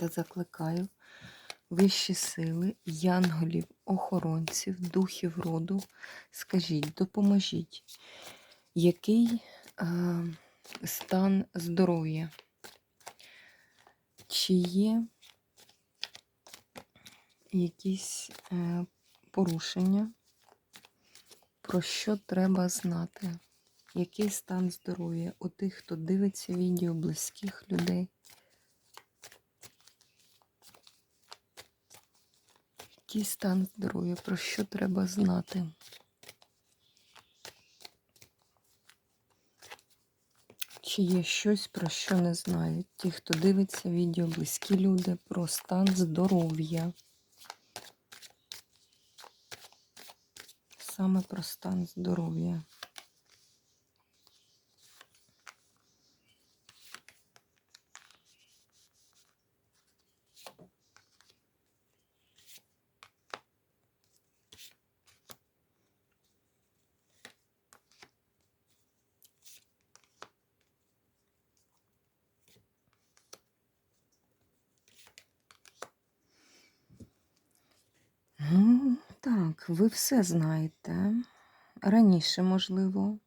Та закликаю вищі сили, янголів, охоронців, духів роду. Скажіть, допоможіть, який е, стан здоров'я? Чи є якісь е, порушення? Про що треба знати? Який стан здоров'я у тих, хто дивиться відео близьких людей? Який стан здоров'я, про що треба знати? Чи є щось, про що не знають? Ті, хто дивиться відео, близькі люди про стан здоров'я. Саме про стан здоров'я. Ну, так, ви все знаєте. Раніше, можливо.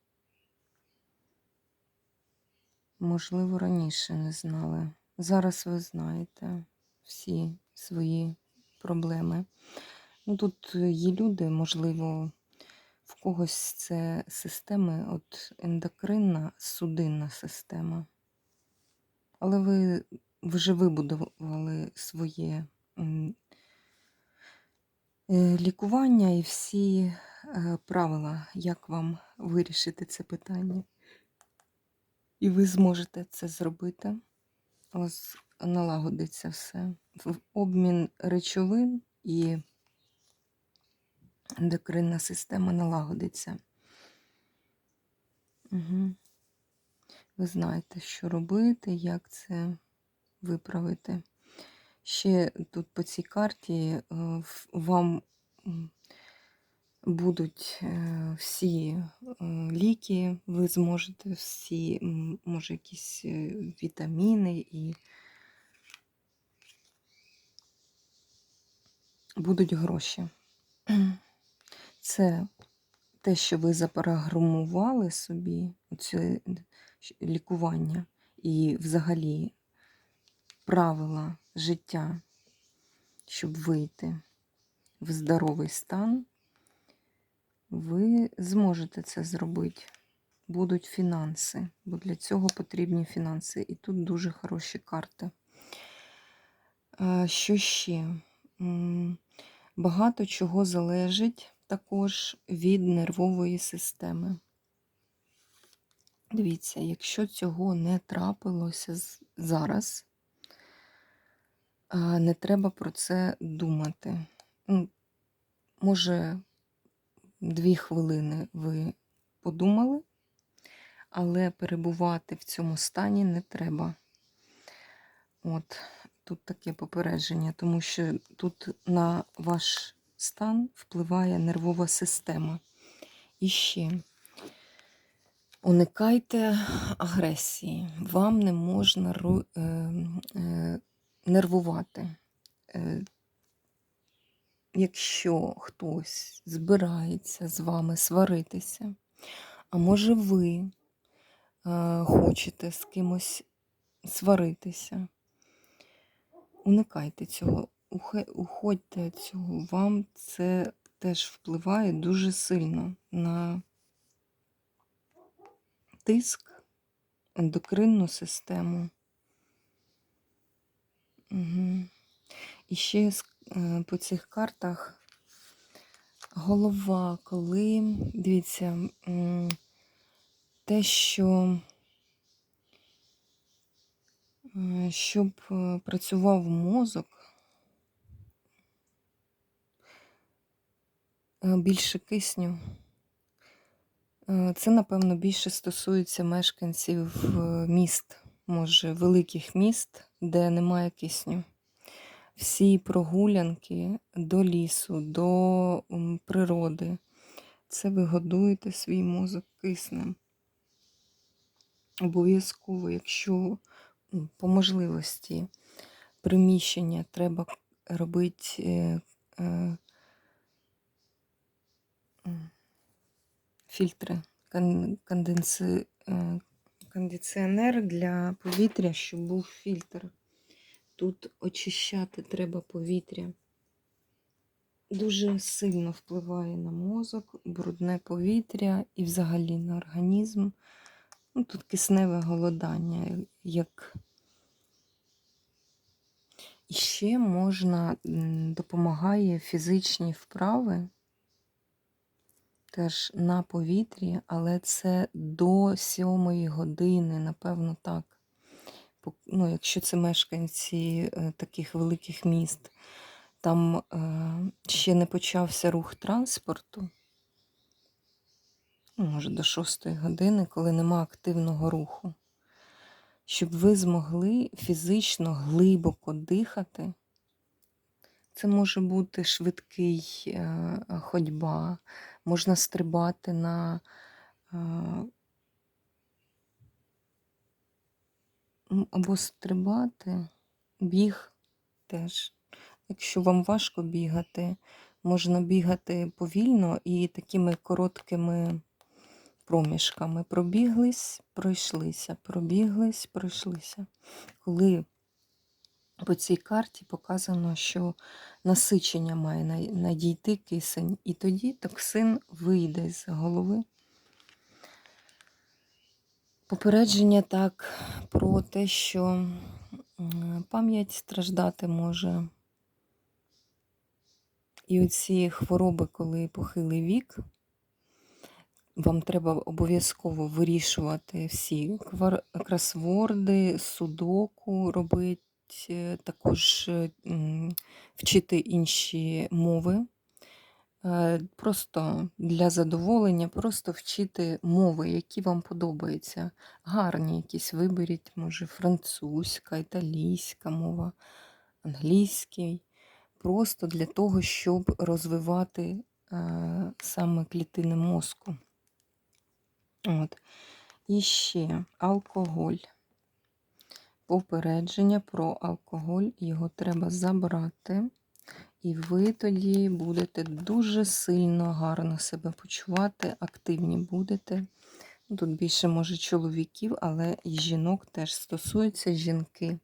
Можливо, раніше не знали. Зараз ви знаєте всі свої проблеми. Ну, Тут є люди, можливо, в когось це системи, от ендокринна, судинна система. Але ви вже вибудували своє лікування і всі е, правила, як вам вирішити це питання. І ви зможете це зробити. Ось налагодиться все. Обмін речовин і ендокринна система налагодиться. Угу. Ви знаєте, що робити, як це виправити. Ще тут по цій карті е, вам будуть е, всі е, ліки, ви зможете всі, може, якісь вітаміни і будуть гроші. Це те, що ви запрограмували собі, це лікування і взагалі правила життя, щоб вийти в здоровий стан, ви зможете це зробити. Будуть фінанси, бо для цього потрібні фінанси. І тут дуже хороші карти. Е, Що ще? Багато чого залежить також від нервової системи. Дивіться, якщо цього не трапилося зараз, не треба про це думати. Ну, Може, дві хвилини ви подумали, але перебувати в цьому стані не треба. От, тут таке попередження, тому що тут на ваш стан впливає нервова система. І ще уникайте агресії. Вам не можна ру- е, е, нервувати. Е, Якщо хтось збирається з вами сваритися, а може ви е, хочете з кимось сваритися, уникайте цього, уходьте від цього. Вам це теж впливає дуже сильно на тиск, ендокринну систему. І ще е, по цих картах голова, коли, дивіться, те, що Е, Щоб е, працював мозок, більше кисню. Це, напевно, більше стосується мешканців міст, може, великих міст, де немає кисню. Всі прогулянки до лісу, до природи. Це ви годуєте свій мозок киснем. Обов'язково, якщо по можливості приміщення треба робити е, е, фільтри, кон- конденси, е, кондиціонер для повітря, щоб був фільтр. Тут очищати треба повітря. Дуже сильно впливає на мозок, брудне повітря і взагалі на організм. Ну, тут кисневе голодання, як і ще можна допомагає фізичні вправи теж на повітрі, але це до сьомої години, напевно, так. Ну, якщо це мешканці е, таких великих міст, там е, ще не почався рух транспорту, ну, може до 6 години, коли нема активного руху, щоб ви змогли фізично глибоко дихати. Це може бути швидкий е, ходьба, можна стрибати на або стрибати, біг теж. Якщо вам важко бігати, можна бігати повільно і такими короткими проміжками. Пробіглись, пройшлися, пробіглись, пройшлися. Коли по цій карті показано, що насичення має надійти кисень, і тоді токсин вийде з голови. Попередження так про те, що пам'ять страждати може. І оці хвороби, коли похилий вік, вам треба обов'язково вирішувати всі кросворди, судоку робити, також е, вчити інші мови. Е, Просто для задоволення, просто вчити мови, які вам подобаються. Гарні якісь виберіть, може, французька, італійська мова, англійський. Просто для того, щоб розвивати е, саме клітини мозку. От. І ще алкоголь. Попередження про алкоголь, його треба забрати. І ви тоді будете дуже сильно гарно себе почувати, активні будете. Тут більше, може, чоловіків, але і жінок теж стосуються жінки.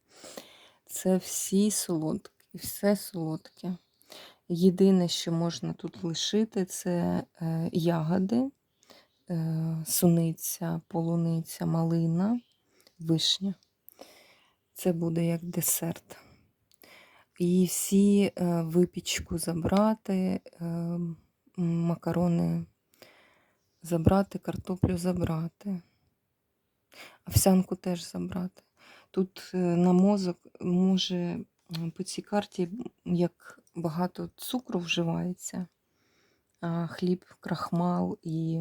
Це всі солодкі, все солодке. Єдине, що можна тут лишити, це е, ягоди, е, суниця, полуниця, малина, вишня. Це буде як десерт. І всі е, випічку забрати, е, макарони забрати, картоплю забрати, овсянку теж забрати. Тут е, на мозок може по цій карті як багато цукру вживається, а хліб, крахмал і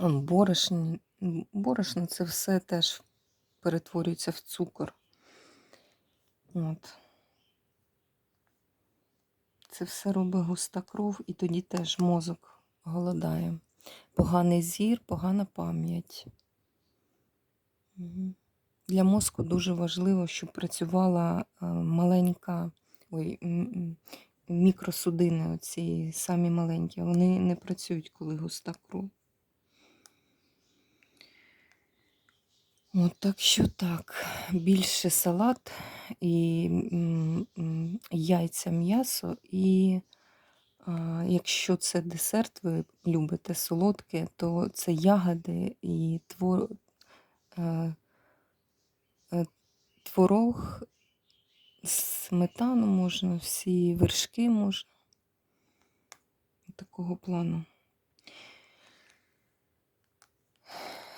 борошно. Борошно це все теж перетворюється в цукор. От. Це все робить густа кров, і тоді теж мозок голодає. Поганий зір, погана пам'ять. Для мозку дуже важливо, щоб працювала е, маленька, ой, мікросудини, оці самі маленькі. Вони не працюють, коли густа кров. От так що так, більше салат і яйця, м'ясо, і а, якщо це десерт, ви любите солодке, то це ягоди і твор, е, е, творог, сметану можна, всі вершки можна. Такого плану.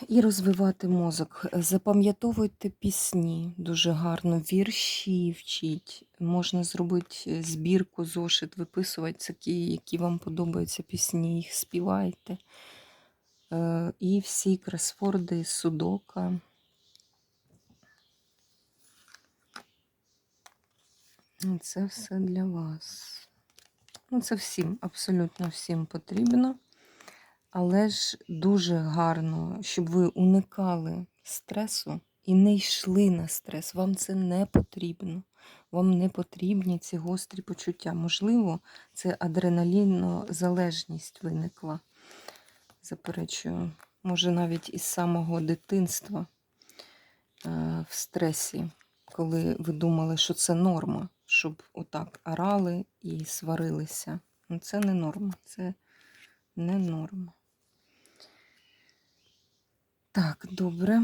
І розвивати мозок. Запам'ятовуйте пісні дуже гарно, вірші вчіть. Можна зробити е, збірку, зошит, виписувати такі, які вам подобаються пісні, їх співайте. Е, І всі кросфорди, судока. Ну, Це все для вас. Ну, це всім, абсолютно всім потрібно. Але ж дуже гарно, щоб ви уникали стресу і не йшли на стрес. Вам це не потрібно. Вам не потрібні ці гострі почуття. Можливо, це адреналінно-залежність виникла. Заперечую, може, навіть із самого дитинства е, в стресі, коли ви думали, що це норма, щоб отак орали і сварилися. Ну, Це не норма, це не норма. Так, добре.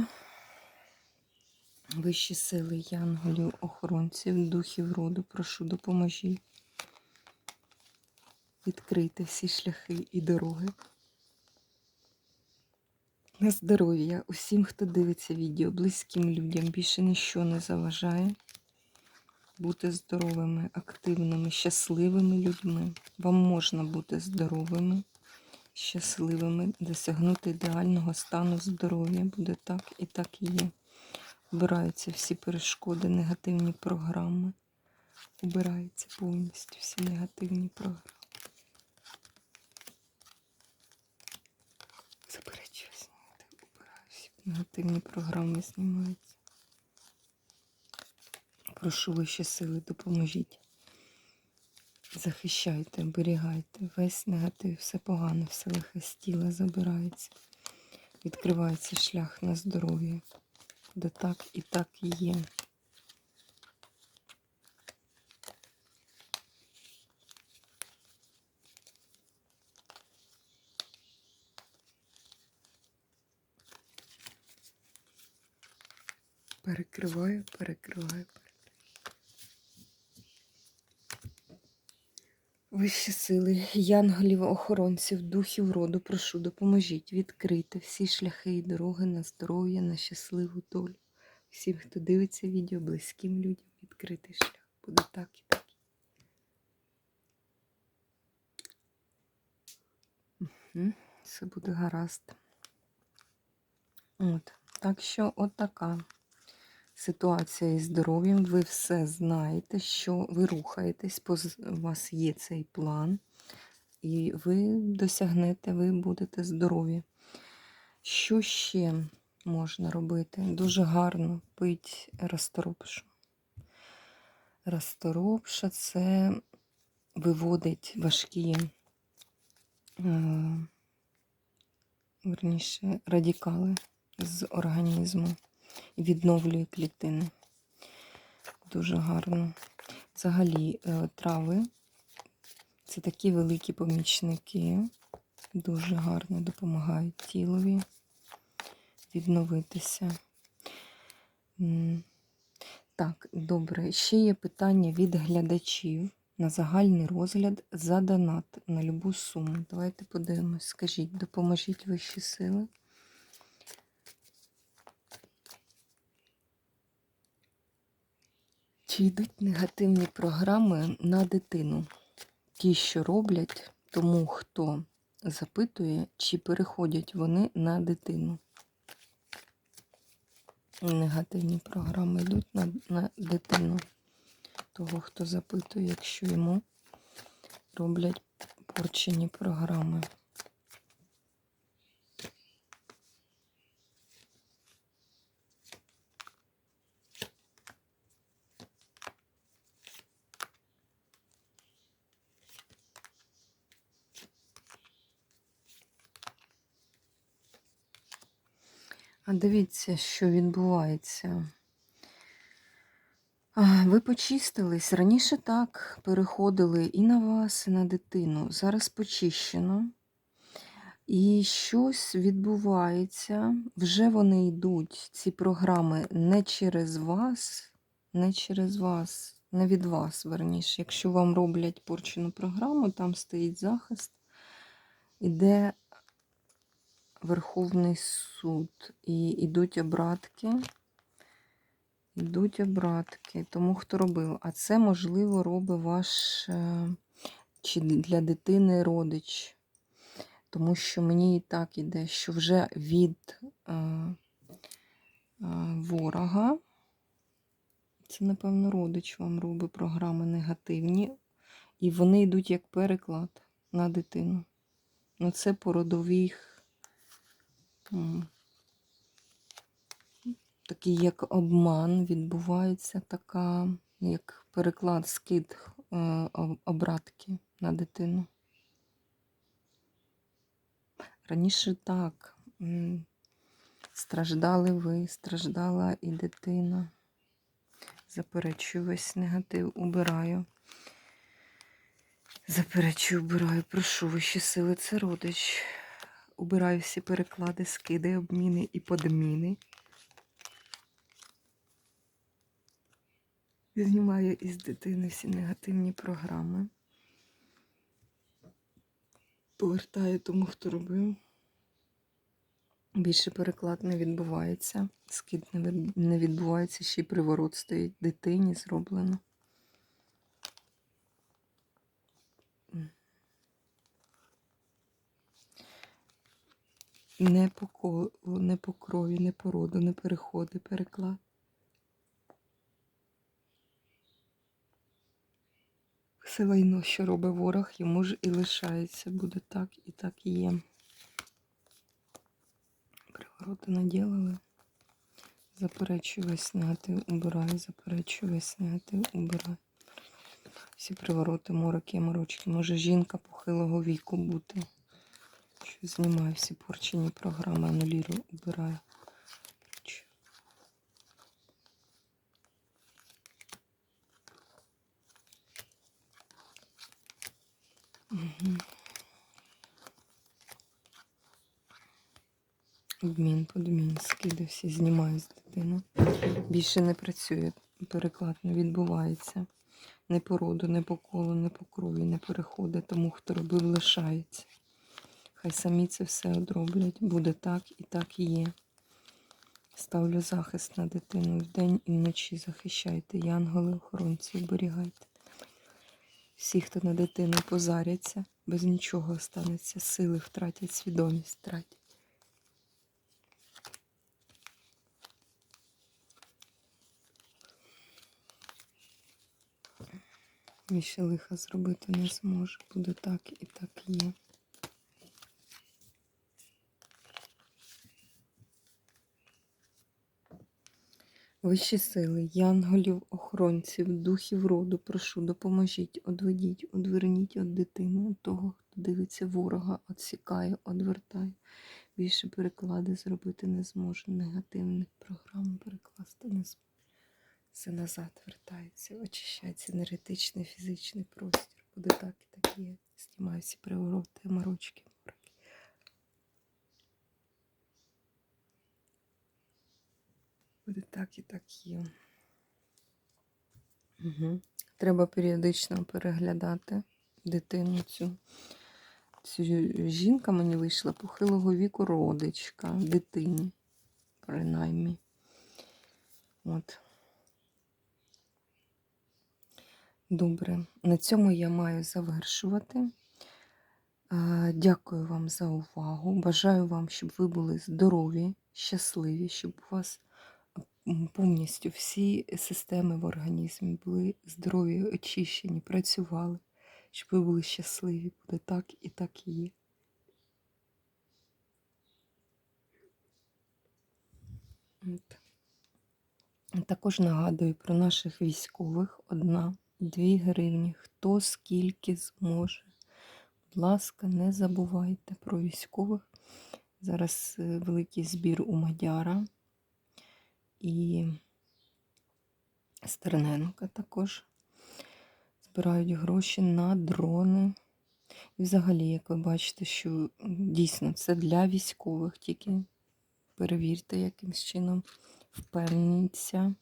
Вищі сили янголів, охоронців, духів роду, прошу, допоможіть. Відкрити всі шляхи і дороги. На здоров'я усім, хто дивиться відео, близьким людям більше ніщо не заважає. Бути здоровими, активними, щасливими людьми. Вам можна бути здоровими, щасливими, досягнути ідеального стану здоров'я. Буде так і так і є. Убираються всі перешкоди, негативні програми. Убираються повністю всі негативні програми. Заперечую зняти, негативні програми знімаються. Прошу вищі сили, допоможіть. Захищайте, оберігайте. Весь негатив, все погане, все лихе з тіла забирається. Відкривається шлях на здоров'я. Де так і так і є. Перекриваю, перекриваю. Вищі сили, янголів, охоронців, духів роду, прошу, допоможіть відкрити всі шляхи і дороги на здоров'я, на щасливу долю. Всім, хто дивиться відео, близьким людям відкритий шлях. Буде так і так. Угу. Все буде гаразд. От. Так що, от така ситуація із здоров'ям. Ви все знаєте, що ви рухаєтесь, у вас є цей план, і ви досягнете, ви будете здорові. Що ще можна робити? Дуже гарно пить розторопшу. Розторопша це виводить важкі, е, верніше, радикали з організму відновлює клітини. Дуже гарно. Взагалі, е, трави це такі великі помічники. Дуже гарно допомагають тілові відновитися. Так, добре. Ще є питання від глядачів на загальний розгляд за донат на любу суму. Давайте подивимось. Скажіть, допоможіть вищі сили. Чи йдуть негативні програми на дитину? Ті, що роблять тому, хто запитує, чи переходять вони на дитину? Негативні програми йдуть на, на дитину того, хто запитує, якщо йому роблять порчені програми. А дивіться, що відбувається. Ви почистились. Раніше так переходили і на вас, і на дитину. Зараз почищено. І щось відбувається. Вже вони йдуть, ці програми, не через вас, не через вас, не від вас, верніше. Якщо вам роблять порчену програму, там стоїть захист, іде Верховний суд. І йдуть обратки. Йдуть обратки. Тому хто робив. А це, можливо, робить ваш е, чи для дитини родич. Тому що мені і так іде, що вже від е, е, ворога. Це, напевно, родич вам робить програми негативні. І вони йдуть як переклад на дитину. Ну, це по родових. Такий як обман відбувається, така, як переклад, скид е, обратки на дитину. Раніше так. Страждали ви, страждала і дитина. Заперечую весь негатив, убираю. Заперечую, убираю, прошу вищі сили, це родич. Убираю всі переклади, скиди, обміни і подміни. Знімаю із дитини всі негативні програми. Повертаю тому, хто робив. Більше переклад не відбувається. Скид не відбувається, ще й приворот стоїть дитині зроблено. Не по колу, не по крові, не по роду, не переходи, переклад. Все лайно, що робить ворог, йому ж і лишається. Буде так і так і є. Привороти наділили. Заперечую весь негатив, убираю, заперечую весь негатив, убираю. Всі привороти, мороки, морочки. Може жінка похилого віку бути. Що знімаю всі порчені програми, анулірую, убираю. Мгм. Обмін, подмін, скиди всі знімаю з дитини. Більше не працює, переклад не відбувається. Не по роду, не по колу, не по крові, не переходить, тому хто робив, лишається. Хай самі це все одроблять. Буде так і так і є. Ставлю захист на дитину вдень і вночі захищайте. Янголи, охоронці, оберігайте. Всі, хто на дитину позаряться, без нічого останеться, сили втратять, свідомість втратять. Більше лиха зробити не зможе. Буде так і так є. Вищі сили, янголів, охоронців, духів роду, прошу, допоможіть, одведіть, одверніть від дитини, від того, хто дивиться ворога, отсікає, одвертає. Більше переклади зробити не зможу. Негативних програм перекласти не зможу. Все назад вертається, очищається енергетичний, фізичний простір. Буде так і так є. Знімаю всі привороти, морочки, Буде так і так є. Угу. Треба періодично переглядати дитину цю. Цю жінка мені вийшла похилого віку родичка дитині, принаймні. От. Добре, на цьому я маю завершувати. Дякую вам за увагу. Бажаю вам, щоб ви були здорові, щасливі, щоб у вас повністю всі системи в організмі були здорові, очищені, працювали, щоб ви були щасливі. Буде так і так і є. От. Також нагадую про наших військових одна, дві гривні. Хто скільки зможе. Будь ласка, не забувайте про військових. Зараз е, великий збір у Мадяра і Стерненка також збирають гроші на дрони. І взагалі, як ви бачите, що дійсно це для військових, тільки перевірте якимсь чином, впевніться.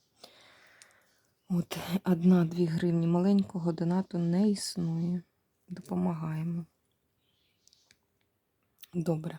От, одна-дві гривні маленького донату не існує. Допомагаємо. Добре.